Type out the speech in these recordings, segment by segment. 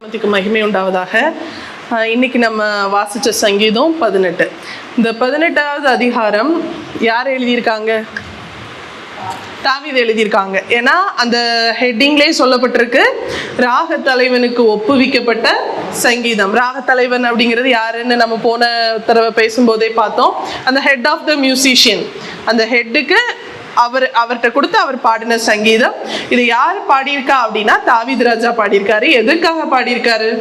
நாமத்துக்கு மகிமை உண்டாவதாக இன்னைக்கு நம்ம வாசித்த சங்கீதம் பதினெட்டு. இந்த பதினெட்டாவது அதிகாரம் யார் எழுதியிருக்காங்க? தாவீது எழுதியிருக்காங்க. ஏன்னா அந்த ஹெட்டிங்லேயே சொல்லப்பட்டிருக்கு ராக தலைவனுக்கு ஒப்புவிக்கப்பட்ட சங்கீதம். ராக தலைவன் அப்படிங்கிறது யாருன்னு நம்ம போன தடவை பேசும்போதே பார்த்தோம். அந்த ஹெட் ஆஃப் த மியூசிஷியன் அந்த ஹெட்டுக்கு அவர் அவர்கிட்ட கொடுத்து அவர் பாடின சங்கீதம். இது யார் பாடியிருக்கா அப்படின்னா தாவித் ராஜா பாடியிருக்காரு. எதற்காக பாடியிருக்காரு?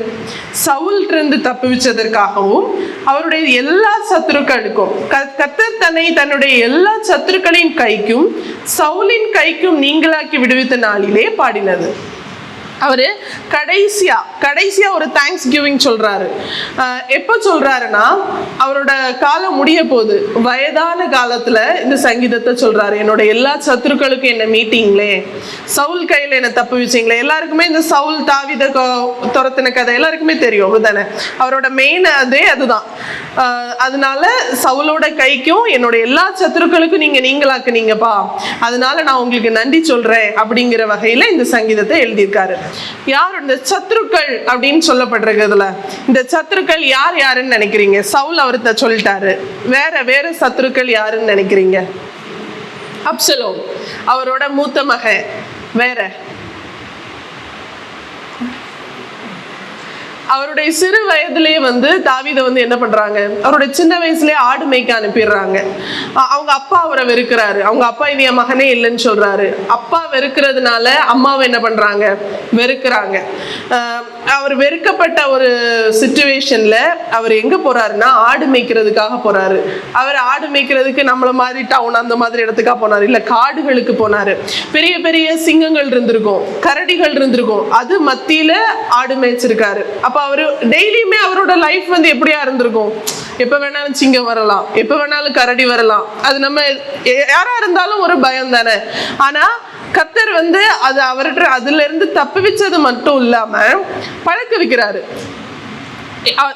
சவுல்ல இருந்து தப்புவிச்சதற்காகவும் அவருடைய எல்லா சத்துருக்களுக்கும் க- தன்னை தன்னுடைய எல்லா சத்துருக்களின் கைக்கும் சவுலின் கைக்கும் நீங்களாக்கி விடுவித்த நாளிலே பாடினது. அவர் கடைசியாக கடைசியாக ஒரு தேங்க்ஸ் கிவிங் சொல்கிறாரு எப்போ சொல்கிறாருன்னா அவரோட காலம் முடிய போகுது வயதான காலத்தில் இந்த சங்கீதத்தை சொல்கிறாரு என்னோட எல்லா சத்துருக்களுக்கும் என்ன மீட்டிங்களே சவுல் கையில் என்ன தப்பு வச்சிங்களே எல்லாருக்குமே இந்த சவுல் தாவித துரத்தின கதை எல்லாருக்குமே தெரியும் தானே அவரோட மெயின் அதே அதுதான். அதனால சவுலோட கைக்கும் என்னோட எல்லா சத்துருக்களுக்கும் நீங்கள் நீங்களாக்குனீங்கப்பா. அதனால நான் உங்களுக்கு நன்றி சொல்கிறேன் அப்படிங்கிற வகையில் இந்த சங்கீதத்தை எழுதியிருக்காரு. யார் இந்த சத்துருக்கள் அப்படின்னு சொல்லப்பட்டிருக்கிறதுல இந்த சத்துருக்கள் யார் யாருன்னு நினைக்கிறீங்க? சவுல் அவர்த்த சொல்லிட்டாரு. வேற வேற சத்துருக்கள் யாருன்னு நினைக்கிறீங்க? அப்சலோ அவரோட மூத்த மகன். வேற? அவருடைய சிறு வயதிலேயே வந்து தாவிதை வந்து என்ன பண்றாங்க? அவருடைய சின்ன வயசுலயே ஆடு மேய்க்க அனுப்பிடுறாங்க. அவங்க அப்பா அவரை வெறுக்கிறாரு. அவங்க அப்பா இது என் மகனே இல்லைன்னு சொல்றாரு. அப்பா வெறுக்கிறதுனால அம்மாவை என்ன பண்றாங்க? வெறுக்கிறாங்க. அவர் வெறுக்கப்பட்ட ஒரு சுச்சுவேஷன்ல அவர் எங்க போறாருன்னா ஆடு மேய்க்கிறதுக்காக போறாரு. அவர் ஆடு மேய்க்கிறதுக்கு நம்மள மாதிரி டவுன் அந்த மாதிரி இடத்துக்கா போனாரு. இல்ல காடுகளுக்கு போனாரு. பெரிய பெரிய சிங்கங்கள் இருந்திருக்கும். கரடிகள் இருந்திருக்கும். அது மத்தியில ஆடு மேய்ச்சிருக்காரு. அப்ப அவர் டெய்லியுமே அவரோட லைஃப் வந்து எப்படியா இருந்திருக்கும்? எப்போ வேணாலும் சிங்கம் வரலாம். எப்போ வேணாலும் கரடி வரலாம். அது நம்ம யாராக இருந்தாலும் ஒரு பயம் தானே. ஆனால் கத்தர் வந்து அது அவர்கிட்ட அதுலேருந்து தப்பு வச்சது மட்டும் இல்லாமல் பழக்க வைக்கிறாரு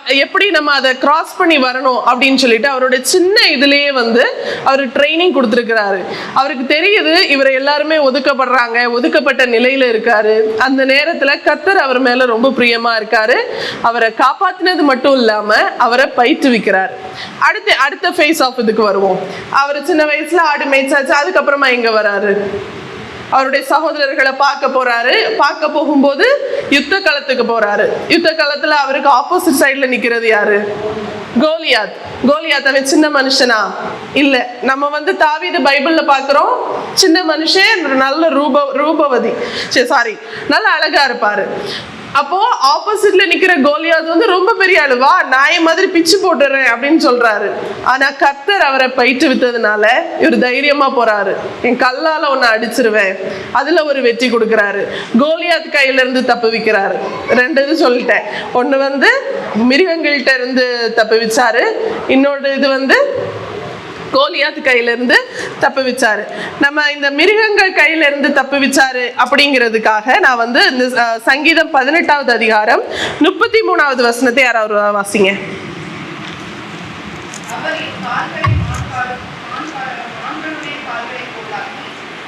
எப்படி நம்ம அதை கிராஸ் பண்ணி வரணும் அப்படின்னு சொல்லிட்டு அவரோட சின்ன இதுலயே வந்து அவர் ட்ரைனிங் கொடுத்துருக்கிறாரு. அவருக்கு தெரியுது இவர் எல்லாருமே ஒதுக்கப்படுறாங்க ஒதுக்கப்பட்ட நிலையில இருக்காரு. அந்த நேரத்துல கத்தர் அவர் மேல ரொம்ப பிரியமா இருக்காரு. அவரை காப்பாத்தினது மட்டும் இல்லாம அவரை பயிற்றுவிக்கிறார். அடுத்து அடுத்த ஃபேஸ் ஆஃப் இதுக்கு வருவோம். அவர் சின்ன வயசுல ஆடு மேய்ச்சாச்சு அதுக்கப்புறமா எங்க வராரு? அவருடைய சகோதரர்களை பார்க்க போறாரு. பார்க்க போகும்போது யுத்த களத்துக்கு போறாரு. யுத்த களத்துல அவருக்கு ஆப்போசிட் சைட்ல நிக்கிறது யாரு? கோலியாத். கோலியாத் அவன் சின்ன மனுஷனா? இல்ல. நம்ம வந்து தாவீது பைபிள்ல பாக்குறோம் சின்ன மனுஷன் நல்ல ரூப ரூபவதி. சரி சாரி நல்ல அழகா இருப்பாரு. அப்போ ஆப்போசிட்ல நிக்கிற கோலியாத் வந்து ரொம்ப பெரிய ஆளு. நாய மாதிரி பிச்சு போட்டுறேன் அப்படின்னு சொல்றாரு. ஆனா கர்த்தர் அவரை பயிற்று வித்ததுனால இவர் தைரியமா போறாரு. என் கல்லால ஒன்னு அடிச்சிருவேன். அதுல ஒரு வெற்றி கொடுக்குறாரு. கோலியாத் கையில இருந்து தப்புவிக்கிறாரு ரெண்டு இது சொல்லிட்டேன். ஒண்ணு வந்து மிருகங்கள்கிட்ட இருந்து தப்புவிச்சாரு இன்னொரு இது வந்து கோலியாத் கையிலிருந்து தப்பு வச்சாரு நம்ம இந்த மிருகங்கள் கையிலிருந்து தப்பு வச்சாரு அப்படிங்கிறதுக்காக நான் வந்து இந்த சங்கீதம் பதினெட்டாவது அதிகாரம் முப்பத்தி மூணாவது வசனத்தை யாராவது வாசிங்க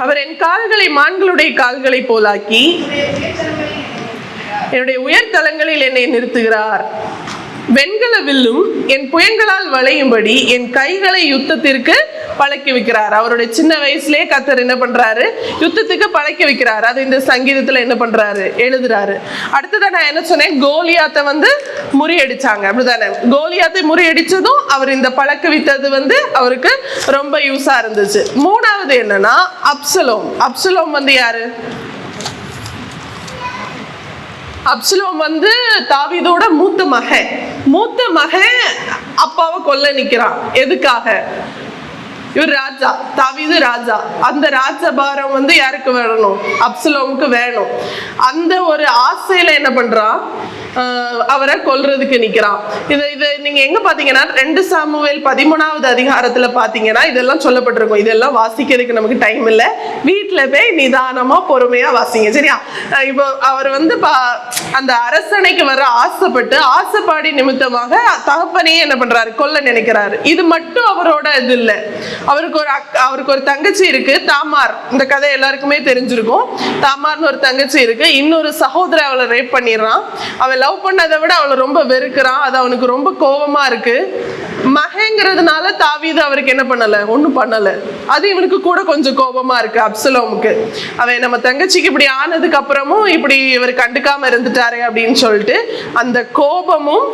அவர் என் கால்களை மான்களுடைய கால்களைப் போலாக்கி, கால்களை போலாக்கி என்னுடைய உயர்தலங்களில் என்னை நிறுத்துகிறார். வெண்கல வில்லும் என் புயங்களால் வளையும்படி என் கைகளை யுத்தத்திற்கு பழக்கி வைக்கிறார். அவருடைய சின்ன வயசுலயே கத்தர் என்ன பண்றாரு? யுத்தத்துக்கு பழக்கி வைக்கிறார். அது இந்த சங்கீதத்துல என்ன பண்றாரு? எழுதுறாரு. அடுத்ததான் நான் என்ன சொன்னேன்? கோலியாத்தை வந்து முறியடிச்சாங்க. அப்படிதானே? கோலியாத்தை முறியடிச்சதும் அவர் இந்த பழக்க வித்தது வந்து அவருக்கு ரொம்ப யூஸா இருந்துச்சு. மூணாவது என்னன்னா அப்சலோம். அப்சலோம் வந்து யாரு? அப்சலோம் வந்து தாவீதோட மூத்த மகன். மூத்த மகன் அப்பாவை கொல்ல நிக்கிறான். எதுக்காக? இவர் ராஜா தாவீது ராஜா. அந்த ராஜபாரம் வந்து யாருக்கு வேணும்? அப்சலோமுக்கு வேணும். அந்த ஒரு ஆசையில என்ன பண்றான்? அவரை கொல்றதுக்கு நிற்கிறான் இது இது நீங்க எங்க பாத்தீங்கன்னா ரெண்டு சாமுவேல் பதிமூணாவது அதிகாரத்துல பாத்தீங்கன்னா இதெல்லாம் சொல்லப்பட்டிருக்கும். இதெல்லாம் வாசிக்கிறதுக்கு நமக்கு டைம் இல்லை. வீட்டுல போய் நிதானமா பொறுமையா வாசிங்க. சரியா? இப்போ அவர் வந்து பா- அந்த அரசனைக்கு வர ஆசைப்பட்டு ஆசைப்பாடி நிமித்தமாக தகப்பனையே என்ன பண்றாரு? கொல்ல நினைக்கிறாரு. இது மட்டும் அவரோட இது இல்லை. அவருக்கு ஒரு அக்- அவருக்கு ஒரு தங்கச்சி இருக்கு. தாமார். இந்த கதை எல்லாருக்குமே தெரிஞ்சிருக்கும். தாமார்னு ஒரு தங்கச்சி இருக்கு. இன்னொரு சகோதர அவளை ரேப் பண்ணிடுறான். அவள் லவ் பண்ணதை விட அவளை ரொம்ப வெறுக்கிறான் அது அவனுக்கு ரொம்ப கோபமாக இருக்கு. மகங்கிறதுனால தாவீது அவருக்கு என்ன பண்ணல? ஒன்றும் பண்ணல. அது இவனுக்கு கூட கொஞ்சம் கோபமா இருக்கு அப்சலோமுக்கு. அவன் நம்ம தங்கச்சிக்கு இப்படி ஆனதுக்கு அப்புறமும் இப்படி இவர் கண்டுக்காம இருந்துட்டாரு அப்படின்னு சொல்லிட்டு அந்த கோபமும்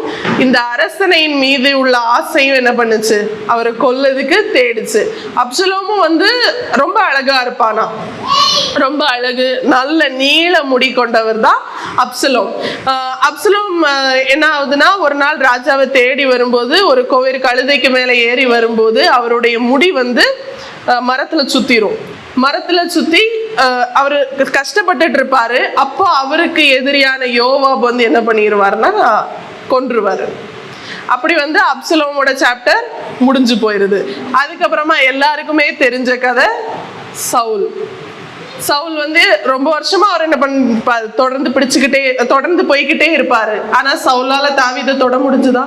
இந்த அரசனையின் மீது உள்ள ஆசையும் என்ன பண்ணுச்சு? அவரை கொல்லதுக்கு தேடிச்சு. அப்சலோமும் வந்து ரொம்ப அழகா இருப்பானா? ரொம்ப அழகு நல்ல நீள முடி கொண்டவர் தான் அப்சலோம். அப்சலோம் என்ன ஆகுதுன்னா ஒரு நாள் ராஜாவை தேடி வரும்போது ஒரு கோவில் கழுதைக்கு மேலே ஏறி வரும்போது அவருடைய முடி வந்து மரத்தில் மரத்துல மரத்தில் மரத்துல அவர் அவரு கஷ்டப்பட்டுட்டு இருப்பாரு அப்போ அவருக்கு எதிரியான யோவாப் வந்து என்ன பண்ணிடுவாருன்னா கொன்றுவாரு. அப்படி வந்து அப்சலோமோட சாப்டர் முடிஞ்சு போயிருது. அதுக்கப்புறமா எல்லாருக்குமே தெரிஞ்ச கதை சவுல். சவுல் வந்து ரொம்ப வருஷமா அவர் என்ன பண்ணிருப்பாரு? தொடர்ந்து பிடிச்சுக்கிட்டே தொடர்ந்து போய்கிட்டே இருப்பாரு. ஆனா சவுலால தாவீதை தொட முடிஞ்சுதா?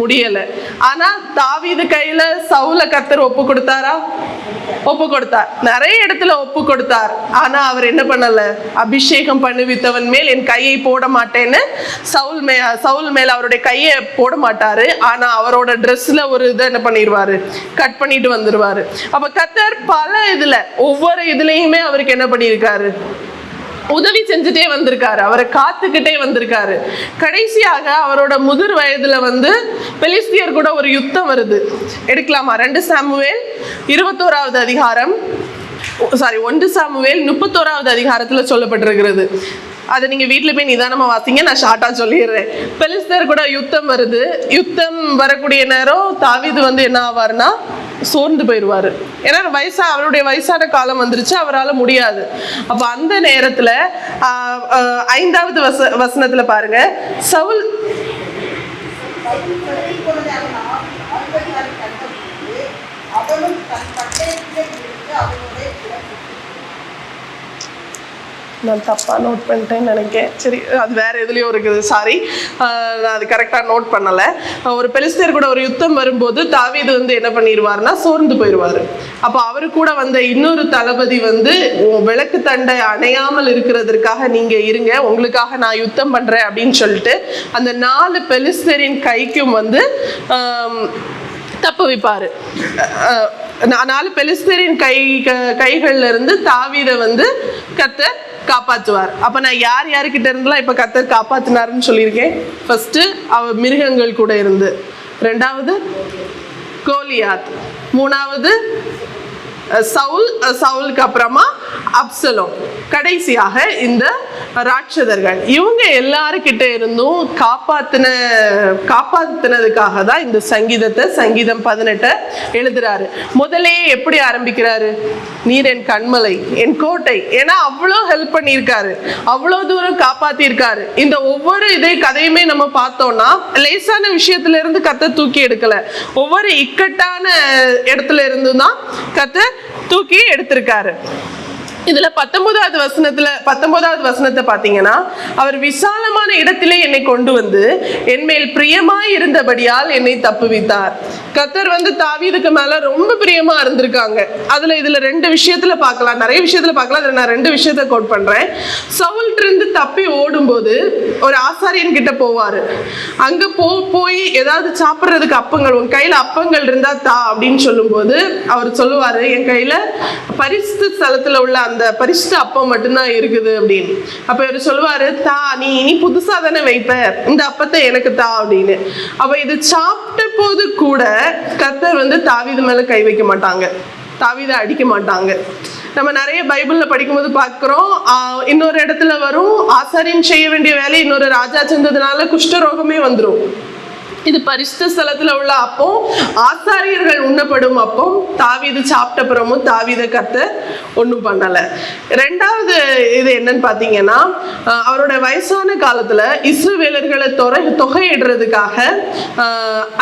முடியல. ஆனா தாவீது கையில சவுல கத்தர் ஒப்பு கொடுத்தாரா? ஒப்பு கொடுத்தார். நிறைய இடத்துல ஒப்பு கொடுத்தார். ஆனா அவர் என்ன பண்ணல? அபிஷேகம் பண்ணுவித்தவன் மேல் என் கையை போட மாட்டேன்னு சவுல் மே சவுல் மேல அவருடைய கையை போட மாட்டாரு. ஆனா அவரோட ட்ரெஸ்ல ஒரு இதை என்ன பண்ணிடுவாரு? கட் பண்ணிட்டு வந்துருவாரு. அப்ப கத்தர் பல இதுல ஒவ்வொரு இதுலயுமே அவருக்கு என்ன பண்ணியிருக்காரு? உதவி செஞ்சுட்டே வந்திருக்காரு. அவரை காத்துக்கிட்டே வந்திருக்காரு. கடைசியாக அவரோட முதிர் வயதுல வந்து பெலிஸ்தியர் கூட ஒரு யுத்தம் வருது. எடுக்கலாமா? ரெண்டு சாமுவேல் இருபத்தோராவது அதிகாரம். சாரி ஒன்று சாமுவேல் முப்பத்தோராவது அதிகாரத்துல சொல்லப்பட்டிருக்கிறது. அதை நீங்கள் வீட்டில் போய் நிதானமாக வாசிங்க நான் ஷார்ட்டாக சொல்லிடுறேன். பெலிஸ்தர் கூட யுத்தம் வருது. யுத்தம் வரக்கூடிய நேரம் தாவிது வந்து என்ன ஆவார்னா சோர்ந்து போயிடுவாரு. ஏன்னா வயசா அவருடைய வயசான காலம் வந்துருச்சு அவரால் முடியாது. அப்போ அந்த நேரத்துல ஐந்தாவது வச வசனத்துல பாருங்க. சவுல் நான் தப்பாக நோட் பண்ணிட்டேன்னு நினைக்கிறேன். சரி அது வேற எதுலயோ இருக்குது. சாரி நான் அது கரெக்டாக நோட் பண்ணலை. ஒரு பெலிஸ்தர் கூட ஒரு யுத்தம் வரும்போது தாவீது வந்து என்ன பண்ணிடுவார்னா சோர்ந்து போயிடுவார் அப்போ அவரு கூட வந்த இன்னொரு தளபதி வந்து விளக்கு தண்டை அணையாமல் இருக்கிறதுக்காக நீங்கள் இருங்க. உங்களுக்காக நான் யுத்தம் பண்ணுறேன் அப்படின்னு சொல்லிட்டு அந்த நாலு பெலிஸ்தரின் கைக்கும் வந்து தப்பு வைப்பாரு. நாலு பெலிஸ்தரின் கை க- கைகள்ல இருந்து தாவீதை வந்து கத்த காப்பாற்றுவார் அப்போ நான் யார் யாருக்கிட்ட இருந்தெல்லாம் இப்போ கத்தர் காப்பாற்றினாருன்னு சொல்லியிருக்கேன். ஃபஸ்ட்டு அவ மிருகங்கள் கூட இருந்து. ரெண்டாவது கோலியாத். மூணாவது சவுல் சவுலுக்கு அப்புறமா அப்சலோம். கடைசியாக இந்த ராட்சதர்கள். இவங்க எல்லாருக்கிட்ட இருந்தும் காப்பாத்தின காப்பாத்தினதுக்காக தான் இந்த சங்கீதத்தை சங்கீதம் பதினெட்டை எழுதுறாரு. முதலே எப்படி ஆரம்பிக்கிறாரு? நீர் என் கண்மலை என் கோட்டை. ஏன்னா அவ்வளோ ஹெல்ப் பண்ணியிருக்காரு. அவ்வளோ தூரம் காப்பாத்திருக்காரு இந்த ஒவ்வொரு இதே கதையுமே நம்ம பார்த்தோம்னா லேசான விஷயத்துல இருந்து கத்தை தூக்கி எடுக்கல. ஒவ்வொரு இக்கட்டான இடத்துல இருந்து தான் கத்தை தூக்கி எடுத்திருக்காரு. இதுல பத்தொன்பதாவது வசனத்துல பத்தொன்பதாவது வசனத்தை பாத்தீங்கன்னா அவர் விசாலமான இடத்திலே என்னை கொண்டு வந்து என்மேல் பிரியமாய் இருந்தபடியால் என்னை தப்புவித்தார். கத்தர் வந்து தாவீதுக்கு மேல ரொம்ப பிரியமா இருந்திருக்காங்க. அதுல இதுல ரெண்டு விஷயத்துல பார்க்கலாம். நிறைய விஷயத்துல பார்க்கலாம். அதுல நான் ரெண்டு விஷயத்த கோட் பண்றேன். சவுல்ட் இருந்து தப்பி ஓடும்போது ஒரு ஆசாரியன் கிட்ட போவாரு. அங்க போ போய் ஏதாவது சாப்பிட்றதுக்கு அப்பங்கள் உன் கையில அப்பங்கள் இருந்தா தா அப்படின்னு சொல்லும்போது அவர் சொல்லுவாரு என் கையில பரிசு ஸ்தலத்துல உள்ள அந்த அந்த பரிசுத்த அப்பம் மட்டும்தான் இருக்குது அப்படின்னு. அப்ப இவர் சொல்லுவாரு தா நீ இனி புதுசா தானே வைப்ப? இந்த அப்பத்தை எனக்கு தா அப்படின்னு. அப்ப இது சாப்பிட்ட போது கூட கர்த்தர் வந்து தாவிது மேல கை வைக்க மாட்டாங்க. தாவிதை அடிக்க மாட்டாங்க. நம்ம நிறைய பைபிள்ல படிக்கும்போது பார்க்குறோம் இன்னொரு இடத்துல வரும் ஆசாரியம் செய்ய வேண்டிய வேலை இன்னொரு ராஜா செஞ்சதுனால குஷ்டரோகமே வந்துடும் இது பரிசுத்த ஸ்தலத்தில் உள்ள அப்பம் ஆசாரியர்கள் உண்ணப்படும் அப்பம் தாவீது சாப்பிட்ட பிறமும் தாவீத கத்த ஒன்றும் பண்ணலை. ரெண்டாவது இது என்னன்னு பார்த்தீங்கன்னா அவரோட வயசான காலத்தில் இஸ்ரவேலர்களை தொகை தொகையிடுறதுக்காக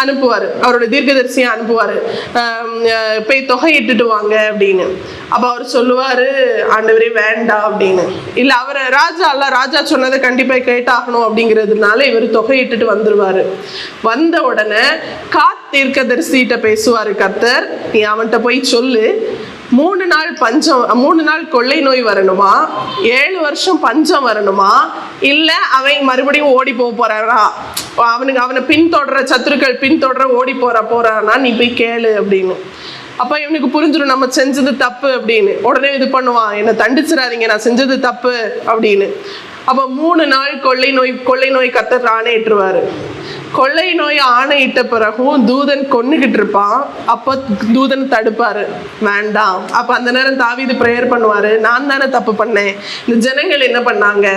அனுப்புவார். அவரோட தீர்க்கதரிசியை அனுப்புவார். போய் தொகையிட்டுட்டு வாங்க அப்படின்னு. அப்போ அவர் சொல்லுவார் ஆண்டவரே வேண்டாம் அப்படின்னு. இல்லை அவர் ராஜா அல்ல ராஜா சொன்னதை கண்டிப்பாக கேட்டாகணும் அப்படிங்கிறதுனால இவர் தொகையிட்டுட்டு வந்துடுவார் வந்த உடனே காத் தீர்க்கதரிசிகிட்ட பேசுவார் கர்த்தர். நீ அவன்கிட்ட போய் சொல்லு. மூணு நாள் பஞ்சம் மூணு நாள் கொள்ளை நோய் வரணுமா? ஏழு வருஷம் பஞ்சம் வரணுமா? இல்லை அவன் மறுபடியும் ஓடி போக போறானா அவனுக்கு அவனை பின்தொடர சத்துருக்கள் பின்தொடர ஓடி போற போறானா? நீ போய் கேளு அப்படின்னு. அப்ப இவனுக்கு புரிஞ்சிடும் நம்ம செஞ்சது தப்பு அப்படின்னு. உடனே இது பண்ணுவான் என்னை தண்டிச்சிடாதீங்க நான் செஞ்சது தப்பு அப்படின்னு. அப்ப மூணு நாள் கொள்ளை நோய் கொள்ளை நோய் கத்தர் ஆணையிட்டுருவாரு கொள்ளை நோய் ஆணையிட்ட பிறகும் தூதன் கொண்டுகிட்டு இருப்பான். அப்போ தூதன் தடுப்பாரு. வேண்டாம். அப்போ அந்த நேரம் தாவிது ப்ரேயர் பண்ணுவாரு. நான் தானே தப்பு பண்ணேன். இந்த ஜனங்கள் என்ன பண்ணாங்க?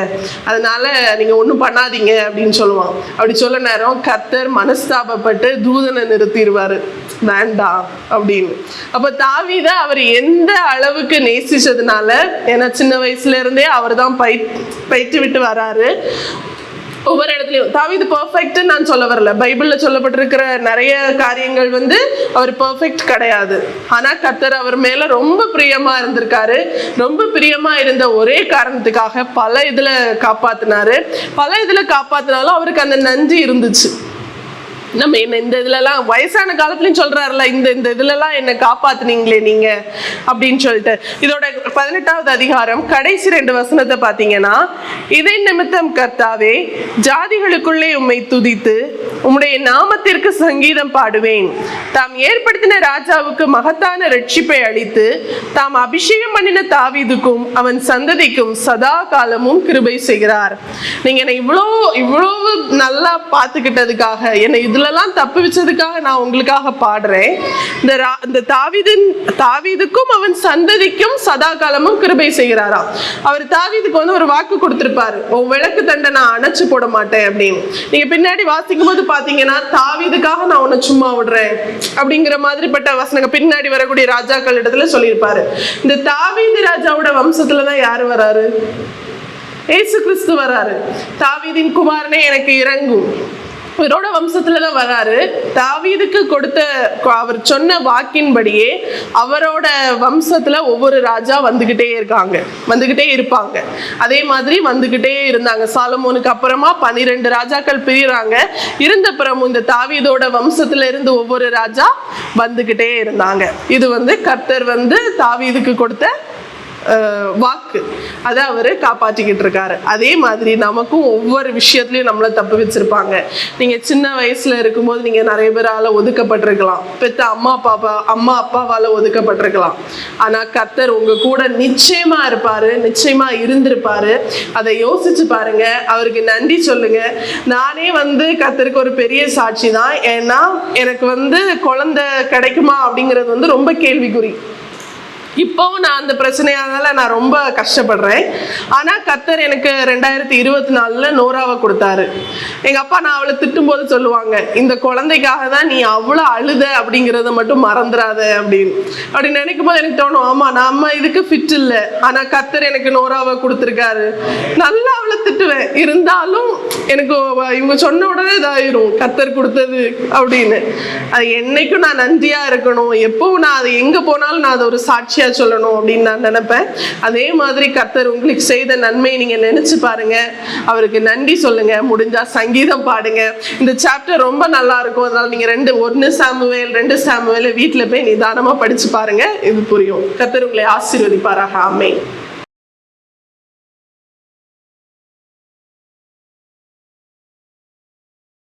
அதனால நீங்கள் ஒன்றும் பண்ணாதீங்க அப்படின்னு சொல்லுவான். அப்படி சொல்ல நேரம் கத்தர் மனஸ்தாபப்பட்டு தூதனை நிறுத்திடுவாரு. வேண்டாம் அப்படின்னு. அப்போ தாவித அவர் எந்த அளவுக்கு நேசிச்சதுனால ஏன்னா சின்ன வயசுல இருந்தே அவர் தான் பை பயிற்று விட்டு வராரு. ஒவ்வொரு இடத்துலையும். தாவிது பர்ஃபெக்ட் நான் சொல்ல வரல. பைபிள்ல சொல்லப்பட்டிருக்கிற நிறைய காரியங்கள் வந்து அவர் பர்ஃபெக்ட் கிடையாது. ஆனா கத்தர் அவர் மேல ரொம்ப பிரியமா இருந்திருக்காரு. ரொம்ப பிரியமா இருந்த ஒரே காரணத்துக்காக பல இதுல காப்பாத்தினாரு. பல இதுல காப்பாத்தினாலும் அவருக்கு அந்த நன்றி இருந்துச்சு. நம்ம என்ன இந்த இதுலலாம் வயசான காலத்துலயும் சொல்றாருல இந்த இந்த இதுலலாம் என்ன காப்பாத்துனீங்களே நீங்க அப்படின்னு சொல்லிட்டு. இதோட பதினெட்டாவது அதிகாரம் கடைசி ரெண்டு வசனத்தை பார்த்தீங்கன்னா இதை நிமித்தம் கர்த்தாவே ஜாதிகளுக்குள்ளே உம்மை துதித்து உம்முடைய நாமத்திற்கு சங்கீதம் பாடுவேன். தாம் ஏற்படுத்தின ராஜாவுக்கு மகத்தான ரட்சிப்பை அளித்து தாம் அபிஷேகம் பண்ணின தாவீதுக்கும் அவன் சந்ததிக்கும் சதா காலமும் கிருபை செய்கிறார். நீங்க என்னை இவ்வளோ இவ்வளவு நல்லா பார்த்துக்கிட்டதுக்காக என்னை இதுல தப்பு வச்சதுக்காக நான் உங்களுக்காக பாடுறேன். இந்த ரா- இந்த தாவிதின் தாவிதுக்கும் அவன் சந்ததிக்கும் சதா காலமும் கிருபை செய்கிறாராம். அவர் தாவிதுக்கு வந்து ஒரு வாக்கு கொடுத்துருப்பாரு. உன் விளக்கு தண்டை நான் அணைச்சு போட மாட்டேன் அப்படின்னு. நீங்க பின்னாடி வாசிக்கும் போது பாத்தீங்கன்னா தாவீதுக்காக நான் உன்னை சும்மா விடுறேன் அப்படிங்கிற மாதிரிப்பட்ட வசனங்க பின்னாடி வரக்கூடிய ராஜாக்கள் இடத்துல சொல்லியிருப்பாரு. இந்த தாவீது ராஜாவோட வம்சத்துல தான் யாரு வராரு? ஏசு கிறிஸ்து வராரு. தாவீதின் குமாரனே எனக்கு இறங்கும். இவரோட வம்சத்துல தான் வராரு. தாவீதுக்கு கொடுத்த அவர் சொன்ன வாக்கின்படியே அவரோட வம்சத்துல ஒவ்வொரு ராஜா வந்துகிட்டே இருக்காங்க. வந்துகிட்டே இருப்பாங்க. அதே மாதிரி வந்துகிட்டே இருந்தாங்க. சாலமோனுக்கு அப்புறமா பன்னிரெண்டு ராஜாக்கள் பிரியறாங்க. இருந்த பிறமும் இந்த தாவீதோட வம்சத்துல இருந்து ஒவ்வொரு ராஜா வந்துகிட்டே இருந்தாங்க. இது வந்து கர்த்தர் வந்து தாவீதுக்கு கொடுத்த வாக்கு. அதை அவர் காப்பாற்றிக்கிட்டு இருக்காரு. அதே மாதிரி நமக்கும் ஒவ்வொரு விஷயத்துலையும் நம்மளை தப்பு வச்சிருப்பாங்க. நீங்கள் சின்ன வயசில் இருக்கும்போது நீங்கள் நிறைய பேரால் ஒதுக்கப்பட்டிருக்கலாம். பெத்த அம்மா அப்பா அம்மா அப்பாவால் ஒதுக்கப்பட்டிருக்கலாம். ஆனால் கத்தர் உங்கள் கூட நிச்சயமாக இருப்பார் நிச்சயமாக இருந்திருப்பாரு. அதை யோசிச்சு பாருங்க. அவருக்கு நன்றி சொல்லுங்க. நானே வந்து கத்தருக்கு ஒரு பெரிய சாட்சி தான் ஏன்னா எனக்கு வந்து குழந்தை கிடைக்குமா அப்படிங்கிறது வந்து ரொம்ப கேள்விக்குறி. இப்போவும் நான் அந்த பிரச்சனையானால நான் ரொம்ப கஷ்டப்படுறேன். ஆனால் கத்தர் எனக்கு ரெண்டாயிரத்தி இருபத்தி நாலில் நோராவை கொடுத்தாரு. எங்கள் அப்பா நான் அவளை திட்டும்போது சொல்லுவாங்க இந்த குழந்தைக்காக தான் நீ அவ்வளோ அழுத அப்படிங்கிறத மட்டும் மறந்துடாத அப்படின்னு. அப்படி நினைக்கும் போது எனக்கு தோணும் ஆமாம் நம்ம இதுக்கு ஃபிட் இல்லை. ஆனால் கத்தர் எனக்கு நோராவை கொடுத்துருக்காரு. நல்லா அவளை திட்டுவேன். இருந்தாலும் எனக்கு இவங்க சொன்ன உடனே இதாயிரும் கத்தர் கொடுத்தது அப்படின்னு. அது என்னைக்கும் நான் நன்றியாக இருக்கணும். எப்பவும் நான் அது எங்கே போனாலும் நான் அதை ஒரு சாட்சியாக சாட்சியா சொல்லணும் அப்படின்னு நான் நினைப்பேன். அதே மாதிரி கத்தர் உங்களுக்கு செய்த நன்மையை நீங்க நினைச்சு பாருங்க. அவருக்கு நன்றி சொல்லுங்க. முடிஞ்சா சங்கீதம் பாடுங்க. இந்த சாப்டர் ரொம்ப நல்லா இருக்கும். அதனால நீங்க ரெண்டு ஒன்னு சாமுவேல் ரெண்டு சாமுவேல் வீட்டுல போய் நிதானமா படிச்சு பாருங்க. இது புரியும். கர்த்தர் உங்களை ஆசீர்வதிப்பாராக. ஆமென்.